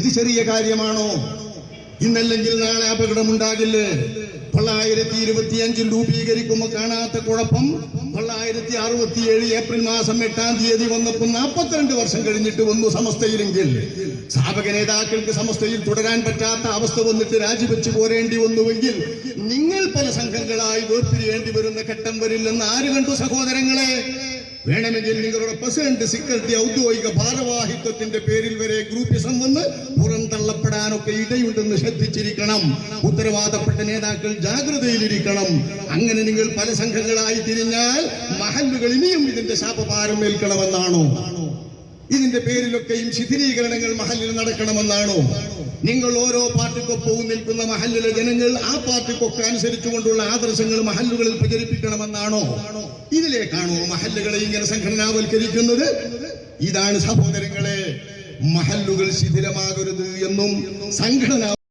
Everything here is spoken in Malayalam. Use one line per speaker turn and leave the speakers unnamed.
ഇത് ചെറിയ കാര്യമാണോ? ഇന്നല്ലെങ്കിൽ നാളെ അപകടമുണ്ടാകില്ലേ? തൊള്ളായിരത്തി ഇരുപത്തി അഞ്ചിൽ രൂപീകരിക്കുമ്പോൾ കാണാത്ത കുഴപ്പം. തൊള്ളായിരത്തി അറുപത്തി ഏഴ് ഏപ്രിൽ മാസം എട്ടാം തീയതി വന്നപ്പോൾ നാൽപ്പത്തിരണ്ട് വർഷം കഴിഞ്ഞിട്ട് വന്നു സമസ്തയിലെങ്കിൽ. സ്ഥാപക നേതാക്കൾക്ക് സമസ്തയിൽ തുടരാൻ പറ്റാത്ത അവസ്ഥ വന്നിട്ട് രാജിവെച്ച് പോരേണ്ടി വന്നുവെങ്കിൽ നിങ്ങൾ പല സംഘങ്ങളായി വേർപിരിയേണ്ടി വരുന്ന ഘട്ടം വരില്ലെന്ന് ആര് കണ്ടു സഹോദരങ്ങളെ? വേണമെങ്കിൽ നിങ്ങളുടെ പ്രസിഡന്റ് സെക്രട്ടറി ഔദ്യോഗിക ഭാരവാഹിത്വത്തിന്റെ പേരിൽ വരെ ഗ്രൂപ്പിസം വന്ന് പുറന്തള്ളപ്പെടാനൊക്കെ ഇടയുണ്ടെന്ന് ശ്രദ്ധിച്ചിരിക്കണം. ഉത്തരവാദപ്പെട്ട നേതാക്കൾ ജാഗ്രതയിലിരിക്കണം. അങ്ങനെ നിങ്ങൾ പല സംഘങ്ങളായി തിരിഞ്ഞാൽ മഹല്ലുകൾ ഇനിയും ഇതിന്റെ ശാപഭാരം ഏൽക്കണമെന്നാണോ? ഇതിന്റെ പേരിലൊക്കെയും ശിഥിലീകരണങ്ങൾ മഹല്ലിൽ നടക്കണമെന്നാണോ? നിങ്ങൾ ഓരോ പാർട്ടിക്കൊപ്പവും നിൽക്കുന്ന മഹല്ലിലെ ജനങ്ങൾ ആ പാർട്ടിക്കൊക്കെ അനുസരിച്ചുകൊണ്ടുള്ള ആദർശങ്ങൾ മഹല്ലുകളിൽ പ്രചരിപ്പിക്കണമെന്നാണോ? ഇതിലേക്കാണോ മഹല്ലുകളെ ഇങ്ങനെ സംഘടനാവൽക്കരിക്കുന്നത്? ഇതാണ് സഹോദരങ്ങളെ മഹല്ലുകൾ ശിഥിലമാകരുത് എന്നും സംഘടന